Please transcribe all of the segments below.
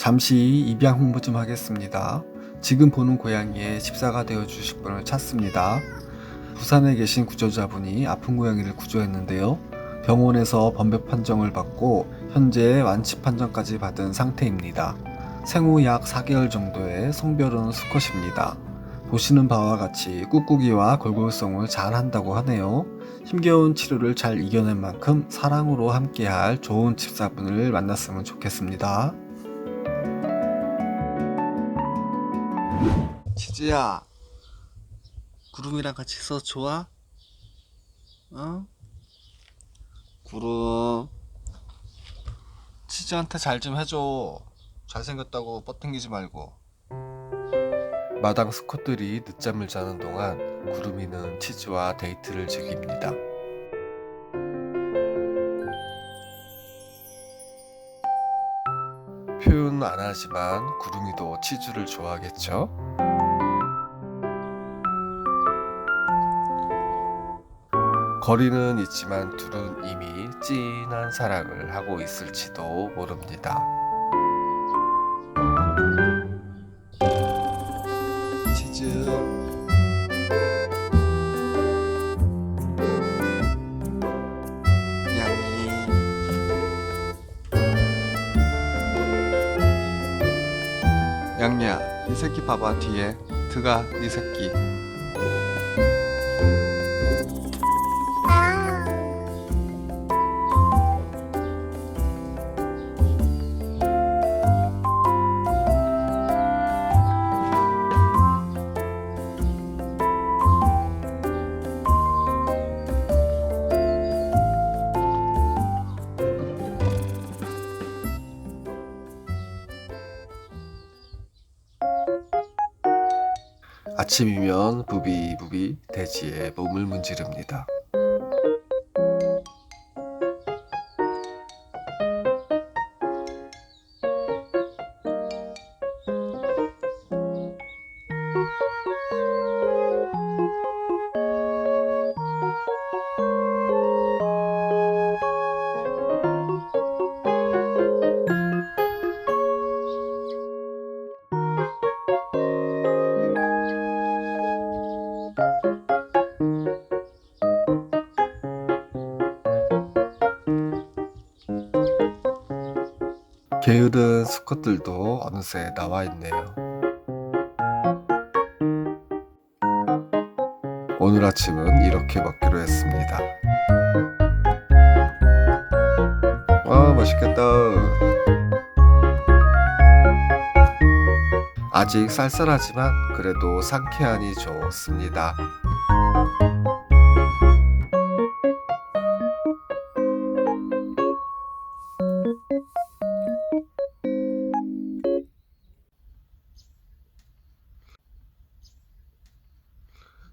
잠시 입양 홍보 좀 하겠습니다. 지금 보는 고양이의 집사가 되어 주실 분을 찾습니다. 부산에 계신 구조자분이 아픈 고양이를 구조했는데요. 병원에서 번벽 판정을 받고 현재 완치 판정까지 받은 상태입니다. 생후 약 4개월 정도의 성별은 수컷입니다. 보시는 바와 같이 꾹꾹이와 골골성을 잘 한다고 하네요. 힘겨운 치료를 잘 이겨낸 만큼 사랑으로 함께할 좋은 집사분을 만났으면 좋겠습니다. 치즈야, 구름이랑 같이 있어 좋아? 어? 구름, 치즈한테 잘 좀 해줘. 잘생겼다고 뻗ting기지 말고. 마당 스컷들이 늦잠을 자는 동안 구름이는 치즈와 데이트를 즐깁니다. 표현 안 하지만 구름이도 치즈를 좋아하겠죠? 거리는 있지만 둘은 이미 진한 사랑을 하고 있을지도 모릅니다. 치즈 양야 이 새끼 봐봐 뒤에. 드가 이 새끼 아침이면 부비부비 돼지의 몸을 문지릅니다. 게으른 수컷들도 어느새 나와 있네요. 오늘 아침은 이렇게 먹기로 했습니다. 아, 맛있겠다. 아직 쌀쌀하지만 그래도 상쾌하니 좋습니다.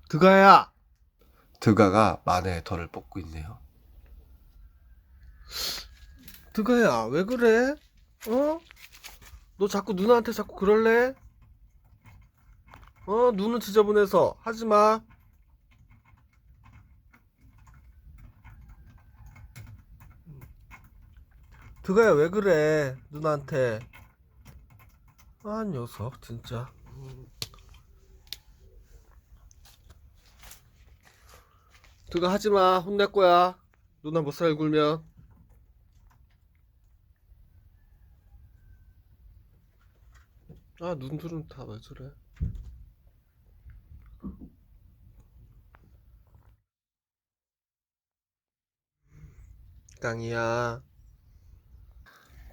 드가야! 드가가 만에 덜을 뽑고 있네요. 드가야, 왜 그래? 어? 너 자꾸 누나한테 자꾸 그럴래? 어, 눈은 지저분해서 하지 마. 드가야, 왜 그래? 누나한테. 아, 녀석, 진짜. 드가 하지 마. 혼낼 거야. 누나 못 살 굴면. 아, 눈들은 다 왜 저래? 깡이야.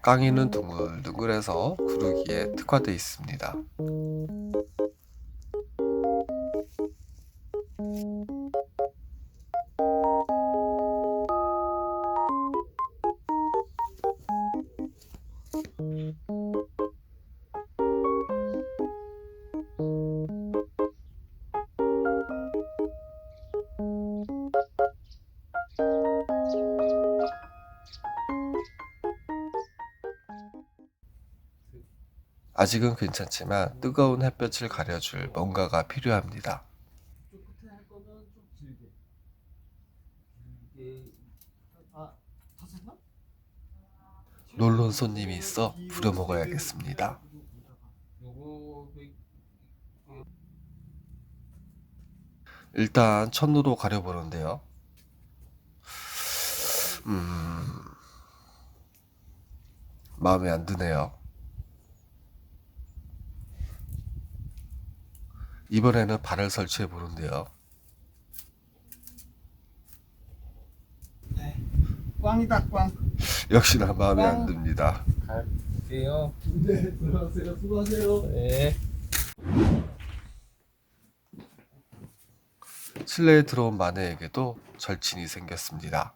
깡이는 둥글둥글해서 구르기에 특화되어 있습니다. 아직은 괜찮지만 뜨거운 햇볕을 가려줄 뭔가가 필요합니다. 놀러 온 손님이 있어 부려 먹어야겠습니다. 일단 천루로 가려보는데요. 음, 마음에 안 드네요. 이번에는 발을 설치해 보는데요. 꽝이다 꽝. 역시나 마음에 안 듭니다. 갈게요. 네 들어가세요 수고하세요. 네. 실내에 들어온 마네에게도 절친이 생겼습니다.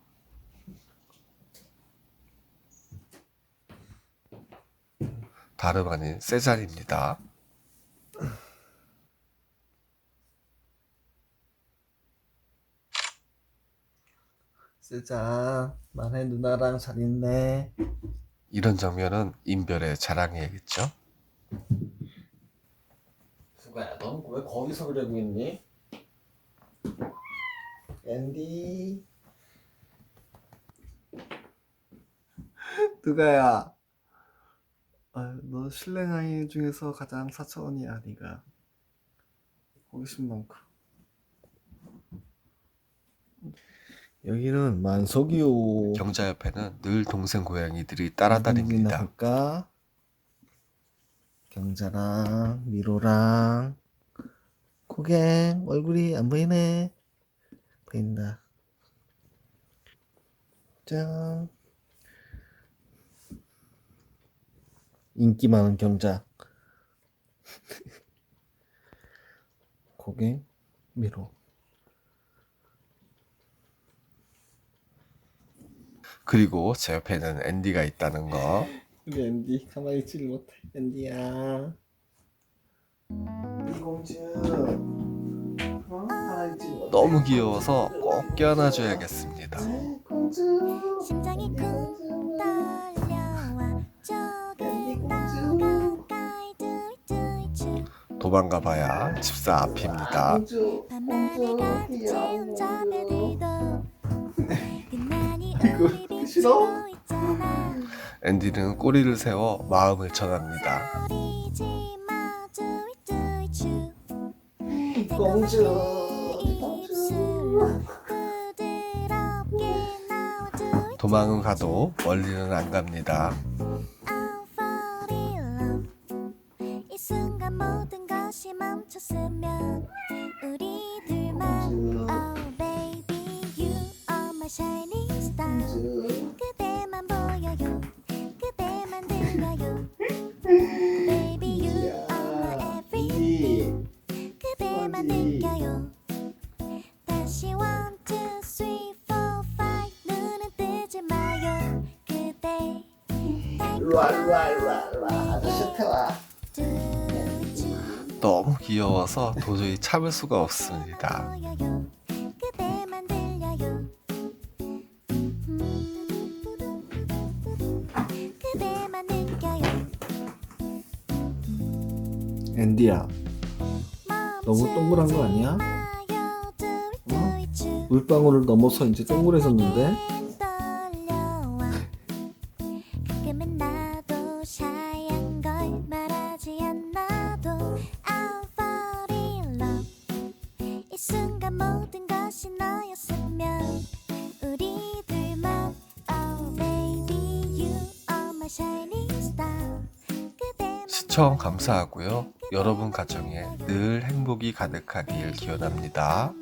다름 아닌 세잔입니다. 쓰자. 만해 누나랑 잘 있네. 이런 장면은 인별의 자랑이겠죠? 수가야, 넌 왜 거기서 그러고 있니? 앤디. 누가야. 아, 너 실내 나이 중에서 가장 사차원이야, 네가. 호기심 많고. 여기는 만석이요. 경자 옆에는 늘 동생 고양이들이 따라다닙니다. 나갈까? 경자랑 미로랑 고갱 얼굴이 안 보이네. 보인다. 짠. 인기 많은 경자. 고갱 미로. 그리고 제 옆에는 앤디가 있다는 거. 우리 앤디 가만히 있지를 못해. 앤디야. 이 공주. 어? 가만히 있지를 못해. 너무 귀여워서 꼭 껴안아줘야겠습니다. 공주. 심장이 쿵 떨려와 가까이 도망가봐야 집사 앞입니다. 공주. 밤하늘 별들 싫어? 앤디는 꼬리를 세워 마음을 전합니다. 공주. 도망은 가도 멀리는 안 갑니다. 일로와 일로와 일로와 일로와 아저씨한테 와. 너무 귀여워서 도저히 참을 수가 없습니다. 앤디야 너무 동그란 거 아니야? 두이두이주. 물방울을 넘어서 이제 동그래졌는데 모든 것이 너였으면 우리 둘만 Oh baby you are my shining star 그대만 시청 감사하고요. 여러분 가정에 늘 행복이 가득하길 기원합니다.